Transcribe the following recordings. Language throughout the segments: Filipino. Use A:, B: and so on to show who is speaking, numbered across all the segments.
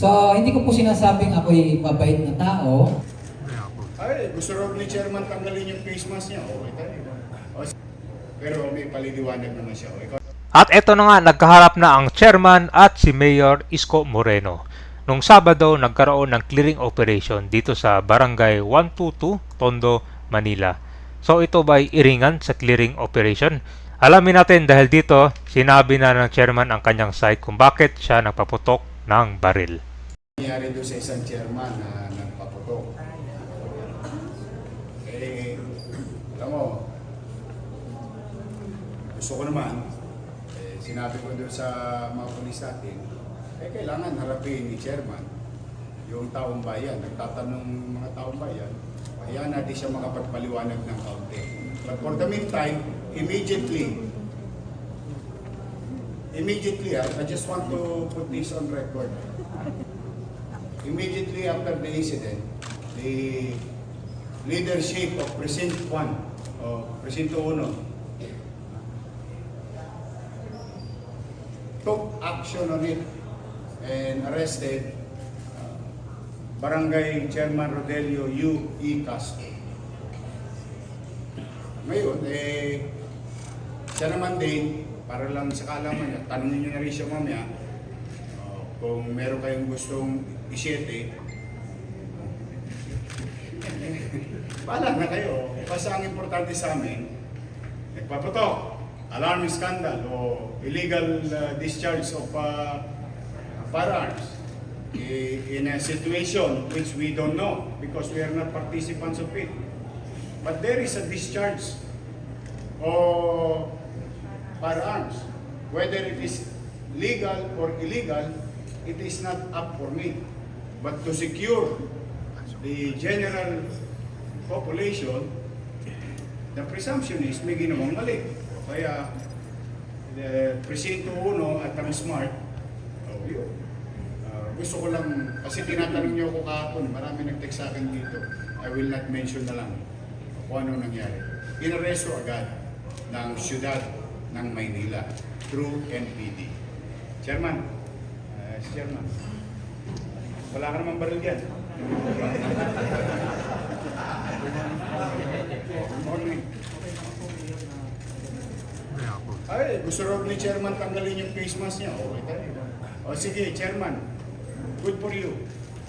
A: So, hindi ko po sinasabing ako'y mabait na tao.
B: Ay, gusto raw ni chairman tanggalin yung face mask niya. Okay tayo. O, s- Pero may paliliwanag naman siya. O, ikaw,
C: At eto na nga, nagkaharap na ang chairman at si Mayor Isko Moreno. Nung Sabado, nagkaroon ng clearing operation dito sa Barangay 122, Tondo, Manila. So ito ba ay iringan sa clearing operation? Alamin natin dahil dito, sinabi na ng chairman ang kanyang side kung bakit siya nagpaputok ng baril.
B: Nangyari doon sa isang chairman na nagpaputok. Eh, alam mo, gusto ko naman, eh, sinabi ko doon sa mga pulis natin, eh kailangan harapin ni chairman yung taong bayan. Nagtatanong ng mga taong bayan, kaya natin siya makapagpaliwanag ng kaunti. But for the meantime, immediately, immediately, ah, I just want to put this on record. Immediately after the incident, the leadership of Precinct 1, o Presinto 1, took action on it and arrested uh, Barangay Chairman Rodelio U. E. Castro. Ngayon, eh, siya naman din, para lang sa kaalaman niya, tanongin niyo na rin siya mamaya, uh, kung meron kayong gustong isyete, Bahala na kayo. Basta ang importante sa amin, nagpapatok, alarming scandal o illegal uh, discharge of uh, firearms i- in a situation which we don't know because we are not participants of it. But there is a discharge of firearms. Whether it is legal or illegal, it is not up for me. But to secure the general population, the presumption is may ginawang mali. Kaya, the presinto 1 at ang smart, oh, yun. Ah, gusto ko lang, kasi tinatanong niyo ako kahapon, marami nag-text sa akin dito. I will not mention na lang kung ano nangyari. Inaresto agad ng syudad ng Maynila through NPD. Chairman, si Chairman, wala ka naman baril yan. Good morning. Ay, gusto raw ni Chairman tanggalin yung face mask niya. Okay tayo. O sige, Chairman. Good for you.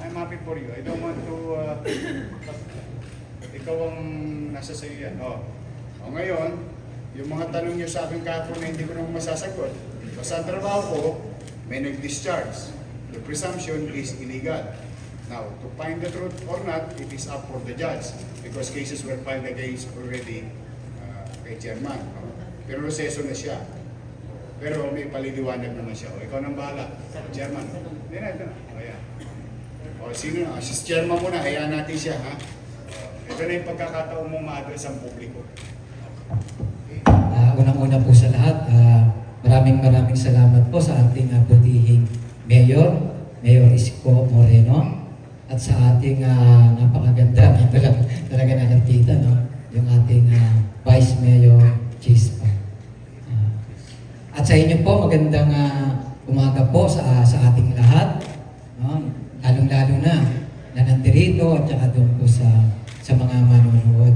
B: I'm happy for you. I don't want to... Uh, ikaw ang nasa sa'yo yan. O. o ngayon, yung mga tanong niyo sa akin kahapon na hindi ko naman masasagot. So sa trabaho ko, may nag-discharge. The presumption is illegal. Now, to find the truth or not, it is up for the judge because cases were filed against already uh, kay chairman. No? Pero proseso na siya. Pero may paliliwanag naman siya. O, ikaw nang bahala. Chairman. Hindi na, ito na. Ayan. O, sino na? Si chairman muna, hayaan natin siya, ha? O, ito na yung pagkakataon mo ma-address ang publiko.
A: Ah, unang-una po sa lahat, ah, maraming maraming salamat po sa ating uh, butihing Mayor, Mayor Isko Moreno, at sa ating ah, napakaganda, talaga, talaga nalapitan, no? yung ating ah, Vice Mayor Chispa. Ah, at sa inyo po, magandang ah, umaga po sa, sa ating lahat, no? lalong-lalo na na nandirito at saka doon po sa, sa mga manonood.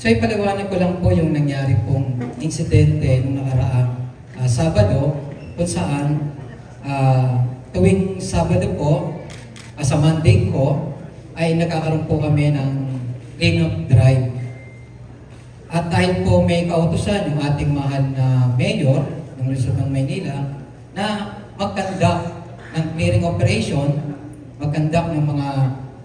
A: So ipaliwanag ko lang po yung nangyari pong insidente nung nakaraang ah, Sabado kung saan ah, tuwing Sabado po, ah, sa Monday ko, ay nagkakaroon po kami ng clean-up drive. At dahil po may kautusan yung ating mahal na mayor ng Luzon ng Maynila na mag-conduct ng clearing operation, mag-conduct ng mga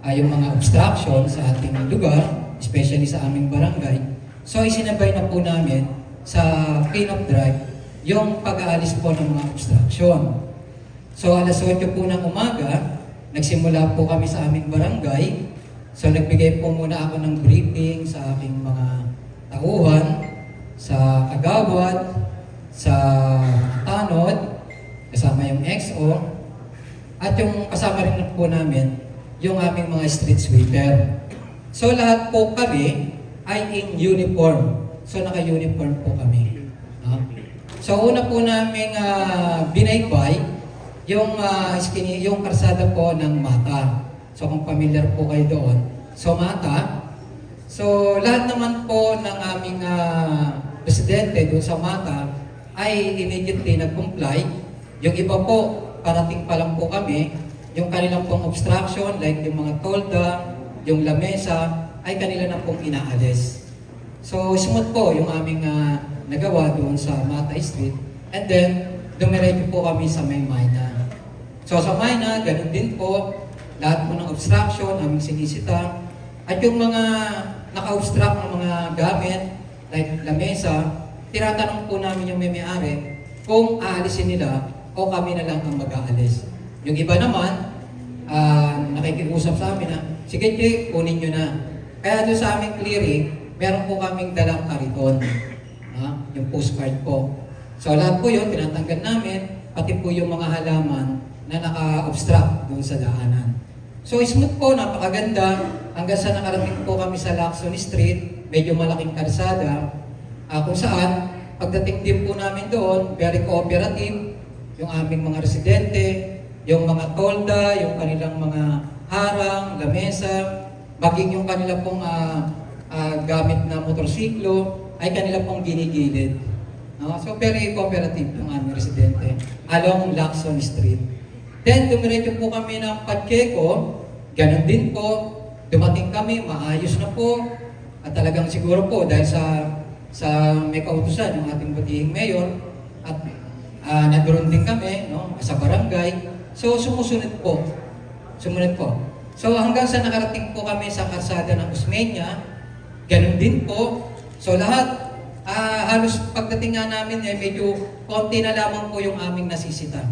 A: ah, yung mga obstruction sa ating lugar, especially sa aming barangay. So isinabay na po namin sa clean-up drive yung pag-aalis po ng mga obstruction. So alas 8 po ng umaga, nagsimula po kami sa aming barangay. So nagbigay po muna ako ng briefing sa aking mga tauhan, sa kagawad, sa tanod, kasama yung XO, at yung kasama rin po namin, yung aming mga street sweeper. So lahat po kami ay in uniform. So naka-uniform po kami. No? So una po namin uh, binaybay yung ah, skinny, yung karsada po ng Mata. So kung familiar po kayo doon. So Mata, so lahat naman po ng aming ah, presidente doon sa Mata ay immediately nag-comply. Yung iba po, parating pa lang po kami, yung kanilang pong obstruction, like yung mga tolda, yung lamesa, ay kanila na pong inaalis. So, smooth po yung aming ah, nagawa doon sa Mata Street. And then, dumiretso po kami sa may Mayna. So, sa Mayna, ganun din po. Lahat po ng obstruction, aming sinisita. At yung mga naka-obstruct ng mga gamit, like lamesa, tinatanong po namin yung may-may-ari kung aalisin nila o kami na lang ang mag-aalis. Yung iba naman, ah, nakikiusap sa amin na, sige, Jay, kunin nyo na. Kaya doon sa aming clearing, meron po kaming dalang kariton. Ah, yung postcard po. So lahat po yun, tinatanggal namin, pati po yung mga halaman na naka-obstruct doon sa daanan. So smooth po, napakaganda. Hanggang sa nakarating po kami sa Lacson Street, medyo malaking karsada, ah, kung saan, pagdating din po namin doon, very cooperative, yung aming mga residente, yung mga tolda, yung kanilang mga harang, lamesa, maging yung kanila pong ah, ah, gamit na motorsiklo, ay kanila pong ginigilid. No? So very cooperative yung aming residente along Lacson Street. Then dumiretso po kami ng Pacheco, ganun din po, dumating kami, maayos na po, at talagang siguro po dahil sa sa may kautusan ng ating butihing mayor at ah, nandoon din kami no, sa barangay. So sumusunod po. Sumunod po. So hanggang sa nakarating po kami sa karsada ng Usmeña, ganun din po. So lahat, ah, halos pagdating nga namin, eh, medyo konti na lamang po yung aming nasisita.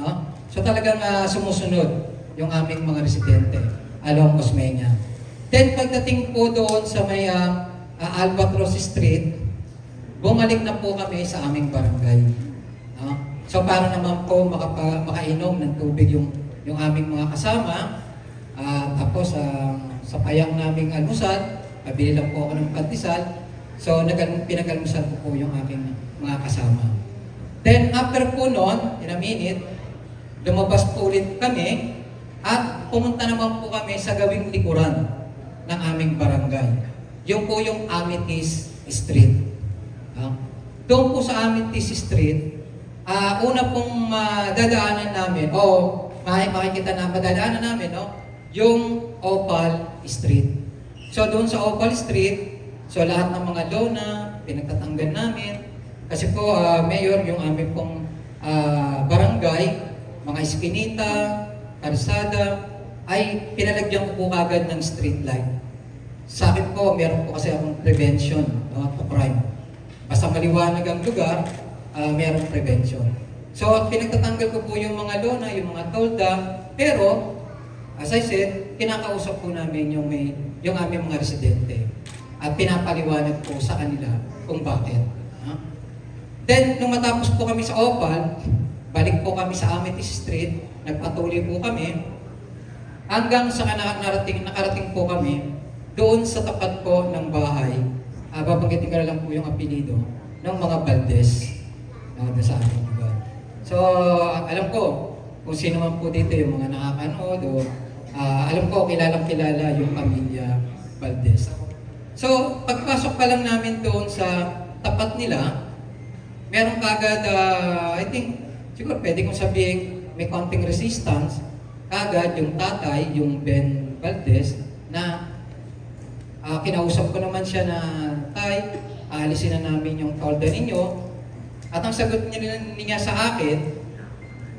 A: No? So talagang ah, sumusunod yung aming mga residente along Usmeña. Then pagdating po doon sa may ah, ah, Albatross Street, bumalik na po kami sa aming barangay. No? So para naman po makapa, makainom ng tubig yung, yung aming mga kasama, ah, tapos ah, sa payang naming almusal, pabili lang po ako ng pandesal, so nag pinag-almusal ko po yung aking mga kasama. Then after po noon, in a minute, lumabas po ulit kami at pumunta naman po kami sa gawing likuran ng aming barangay. Yung po yung Amethyst Street. Ah, doon po sa Amethyst Street, ah una pong ah, dadaanan namin, o may makikita na madadaanan namin, no? yung Opal Street. So doon sa Opal Street, so lahat ng mga lona, pinagtatanggal namin. Kasi po, ah, Mayor, yung aming pong ah, barangay, mga eskinita, karsada, ay pinalagyan ko po kagad ng street light. Sa akin po, meron po kasi akong prevention no, to crime. Basta maliwanag ang lugar, ah, merong prevention. So, pinagtatanggal ko po yung mga lona, yung mga tolda, pero, as I said, kinakausap po namin yung, may, yung aming mga residente. At pinapaliwanag po sa kanila kung bakit. ha? Then, nung matapos po kami sa Opal, balik po kami sa Amethyst Street, nagpatuloy po kami, hanggang sa na- narating, nakarating po kami doon sa tapat po ng bahay, uh, babanggitin ko lang po yung apelido, ng mga Valdez uh, sa ating lugar. So, alam ko kung sino man po dito yung mga nakakanood o ah, alam ko kilalang kilala yung pamilya Valdez. So, pagpasok pa lang namin doon sa tapat nila, meron kagad, ah, I think, siguro pwede kong sabihin, may konting resistance, kagad yung tatay, yung Ben Valdez, na ah, kinausap ko naman siya na, Tay, aalisin na namin yung tolda ninyo. At ang sagot niya, niya sa akin,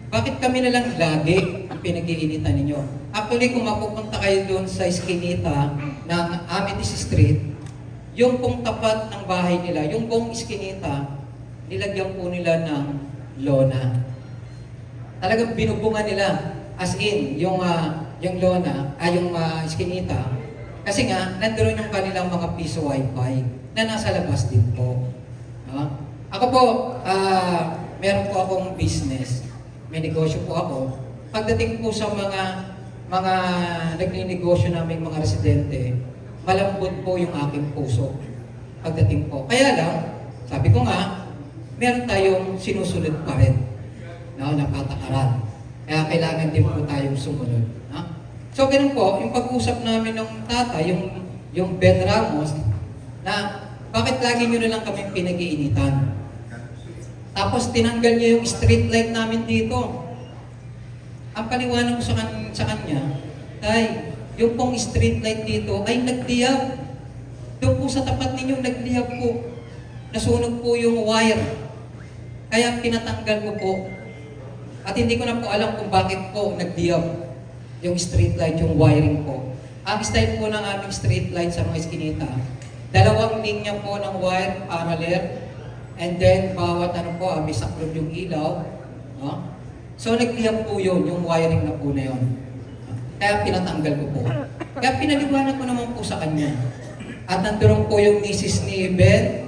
A: bakit kami na lang lagi ang pinag-iinitan ninyo? Actually, kung mapupunta kayo doon sa iskinita ng Amethyst Street, yung pong tapat ng bahay nila, yung buong iskinita, nilagyan po nila ng lona. Talagang binubungan nila. As in, yung, ah, yung lona, ay yung ah, iskinita. Kasi nga, nandoon yung kanilang mga piso wifi na nasa labas din po. No? Ako po, ah, meron po akong business. May negosyo po ako. Pagdating po sa mga mga nagninegosyo naming mga residente, malambot po yung aking puso. Pagdating po. Kaya lang, sabi ko nga, meron tayong sinusunod pa rin no, na patakaran. Kaya kailangan din po tayong sumunod. Ha? So, ganun po, yung pag-usap namin ng tata, yung, yung Ben Ramos, na bakit lagi nyo na lang kami pinag-iinitan? Tapos tinanggal niya yung street light namin dito. Ang paliwanag sa, kan- sa kanya, tay, yung pong street light dito ay nagdiyab. Doon po sa tapat ninyo, nagdiyab po. Nasunog po yung wire. Kaya pinatanggal ko po. At hindi ko na po alam kung bakit po nagdiyab yung street light, yung wiring po. Ang style po ng aming street light sa mga iskinita, dalawang linya po ng wire parallel, and then bawat ano po, ah, may saklog yung ilaw. No? So nagdiyab po yun, yung wiring na po na yun. Kaya pinatanggal ko po. Kaya pinaliwanag ko naman po sa kanya. At nandoon po yung misis ni Ben,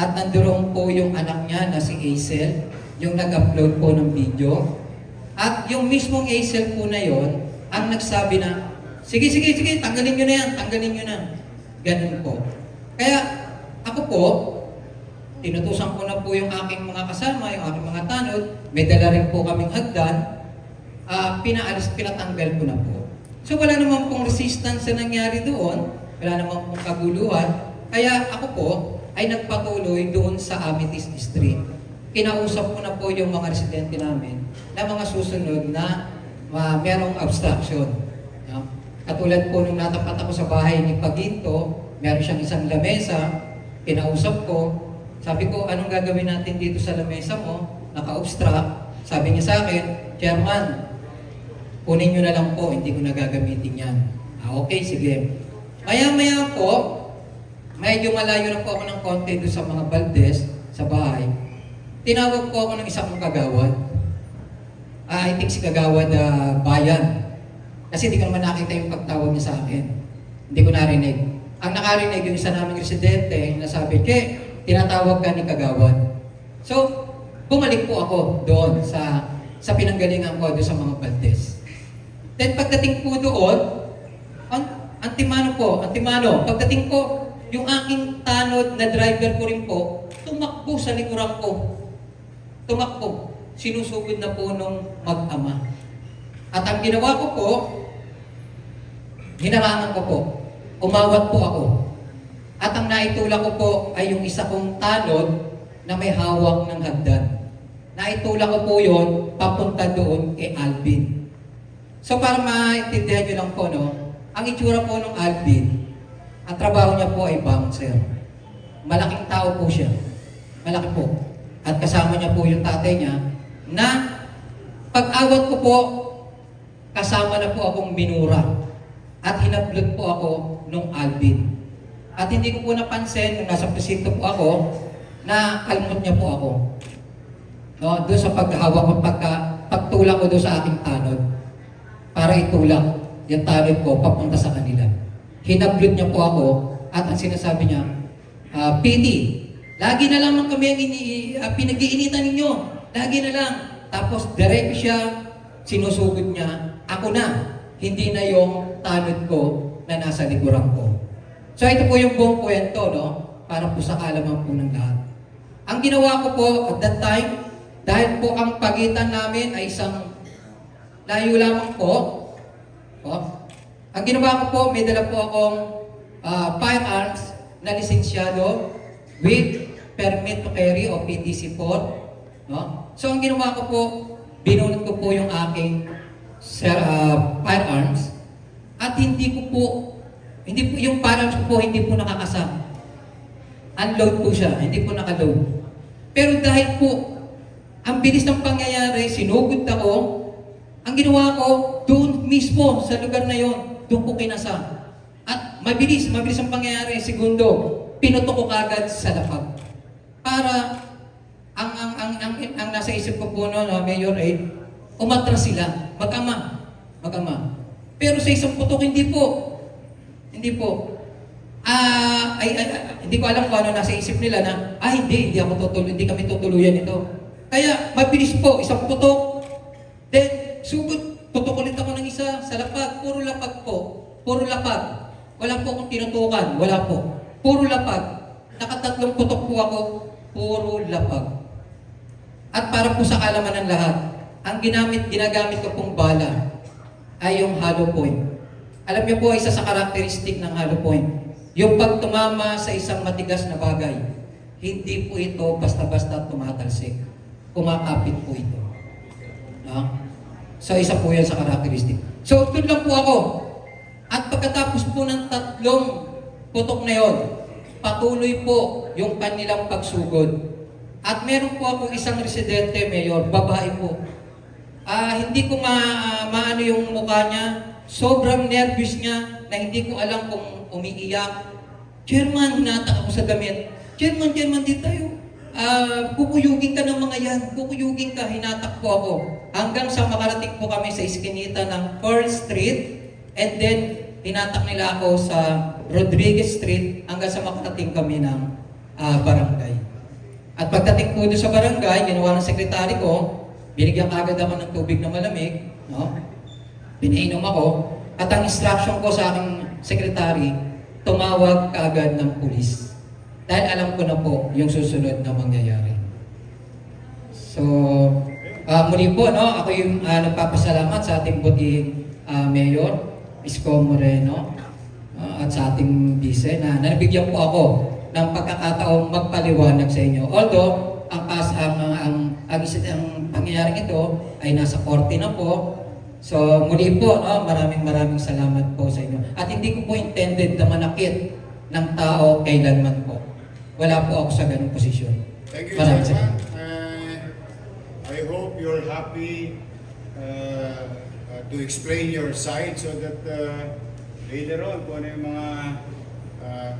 A: at nandoon po yung anak niya na si Hazel, yung nag-upload po ng video. At yung mismong Hazel po na yon ang nagsabi na, sige, sige, sige, tanggalin nyo na yan, tanggalin nyo na. Ganun po. Kaya ako po, tinutusan ko na po yung aking mga kasama, yung aking mga tanod, may dala rin po kaming hagdan, ah pinaalis, pinatanggal ko na po. So wala naman pong resistance na nangyari doon, wala naman pong kaguluhan, kaya ako po ay nagpatuloy doon sa Amethyst Street. Kinausap ko na po yung mga residente namin na mga susunod na uh, merong obstruction. No? Katulad po nung natapat ako sa bahay ni Paginto, meron siyang isang lamesa, kinausap ko, sabi ko, anong gagawin natin dito sa lamesa mo? Naka-obstruct. Sabi niya sa akin, Chairman, kunin nyo na lang po, hindi ko na gagamitin yan. Ah, okay, sige. Maya-maya po, medyo malayo na po ako ng konti doon sa mga baldes, sa bahay. Tinawag po ako ng isang kagawad. Ah, I think si kagawad ah, bayan. Kasi hindi ko naman nakita yung pagtawag niya sa akin. Hindi ko narinig. Ang nakarinig yung isa naming residente na sabi, Che, tinatawag ka ni kagawad. So, bumalik po ako doon sa sa pinanggalingan ko doon sa mga baldes. Then pagdating po doon, ang antimano po, antimano, pagdating ko, yung aking tanod na driver ko rin po, tumakbo sa likuran ko. Tumakbo. Sinusugod na po nung mag-ama. At ang ginawa ko po, hinarangan ko po. Umawat po ako. At ang naitulak ko po ay yung isa kong tanod na may hawak ng hagdan. Naitulak ko po yon papunta doon kay Alvin. So para maintindihan nyo lang po, no, ang itsura po ng Alvin, ang trabaho niya po ay bouncer. Malaking tao po siya. Malaki po. At kasama niya po yung tatay niya na pag-awat ko po, kasama na po akong minura. At hinablot po ako nung Alvin. At hindi ko po napansin, nung nasa presinto po ako, na kalmot niya po ako. No, doon sa paghawak ko, pagka, pagtulak ko doon sa aking tanod, para itulak yung tanod ko papunta sa kanila. Hinablot niya po ako, at ang sinasabi niya, ah, Piti, lagi na lang kami ang ini, ah, pinag-iinitan ninyo. Lagi na lang. Tapos direct siya, sinusugod niya, ako na, hindi na yung tanod ko na nasa likuran ko. So ito po yung buong kwento, no? Para po sa kalaman po ng lahat. Ang ginawa ko po at that time, dahil po ang pagitan namin ay isang layo lamang po, oh, ang ginawa ko po, may dala po akong ah, firearms na lisensyado with permit to carry o PTC po. No? So ang ginawa ko po, binunot ko po yung aking sir, ah, firearms at hindi ko po, hindi po, yung firearms ko po hindi po nakakasama. Unload po siya, hindi po nakaload. Pero dahil po, ang bilis ng pangyayari, sinugod ako, ang ginawa ko, doon mismo, sa lugar na yon, doon ko kinasa. At mabilis, mabilis ang pangyayari, segundo, pinuto ko kagad sa lapag. Para, ang, ang, ang, ang, ang, nasa isip ko po noon, no, Mayor Aid, umatras sila, mag-ama, mag-ama. Pero sa isang putok, hindi po. Hindi po. Ah, ay, ay, ay, hindi ko alam kung ano nasa isip nila na, ah, hindi, hindi ako tutuloy, hindi kami tutuluyan ito. Kaya, mabilis po, isang putok. Then, sugod, putok ulit ako ng isa sa lapag. Puro lapag po. Puro lapag. Wala po akong tinutukan. Wala po. Puro lapag. Nakatatlong putok po ako. Puro lapag. At para po sa kalaman ng lahat, ang ginamit, ginagamit ko pong bala ay yung hollow point. Alam niyo po, isa sa karakteristik ng hollow point, yung pag tumama sa isang matigas na bagay, hindi po ito basta-basta tumatalsik. Kumakapit po ito. No? So, isa po yan sa karakteristik. So, doon lang po ako. At pagkatapos po ng tatlong putok na yon, patuloy po yung kanilang pagsugod. At meron po ako isang residente, Mayor, babae po. Ah, hindi ko ma maano yung mukha niya. Sobrang nervous niya na hindi ko alam kung umiiyak. Chairman, hinatak ako sa damit. Chairman, chairman, di tayo. Ah, kukuyugin ka ng mga yan. Kukuyugin ka, hinatak po ako. Hanggang sa makarating po kami sa iskinita ng 4th Street. And then, hinatak nila ako sa Rodriguez Street hanggang sa makarating kami ng ah, barangay. At pagdating po doon sa barangay, ginawa ng sekretary ko, binigyan agad ako ng tubig na malamig, no? Pinainom ako, at ang instruction ko sa aking sekretary, tumawag kaagad ng pulis. Dahil alam ko na po yung susunod na mangyayari. So, ah, muli po, no, ako yung ah, nagpapasalamat sa ating butihing ah, mayor, Isko Moreno, ah, at sa ating bise na nabigyan po ako ng pagkakataong magpaliwanag sa inyo. Although, ang, kas, ang, ang, ang, ang, isa- ang pangyayaring ito ay nasa korte na po. So, muli po, no, maraming maraming salamat po sa inyo. At hindi ko po intended na manakit ng tao kailanman po. Wala po ako sa ganung posisyon.
B: Thank you,
A: Maraming
B: Chairman. Uh, I hope you're happy uh, uh, to explain your side so that uh, later on, kung ano yung mga uh,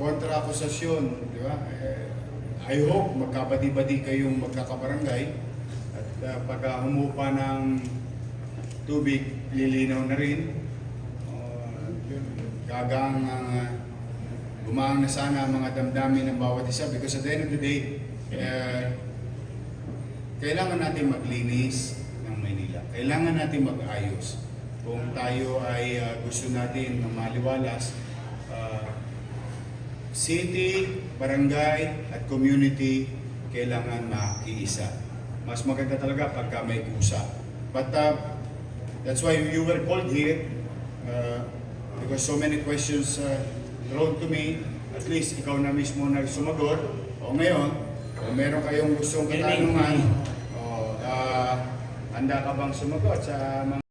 B: kontra-akusasyon, di ba? Eh, I hope magkabadi-badi kayong magkakabarangay at uh, pagka humupa ng tubig, lilinaw na rin. Uh, gagang uh, gumaang na sana ang mga damdamin ng bawat isa because at the end of the day, eh, kailangan natin maglinis ng Maynila. Kailangan natin mag-ayos. Kung tayo ay ah, gusto natin na maliwalas, ah, city, barangay, at community, kailangan makiisa. Mas maganda talaga pagka may kusa. But uh, that's why you were called here uh, because so many questions uh, thrown to me. At least ikaw na mismo nagsumagot. O ngayon, kung meron kayong gustong katanungan, o, uh, handa ka bang sumagot sa mga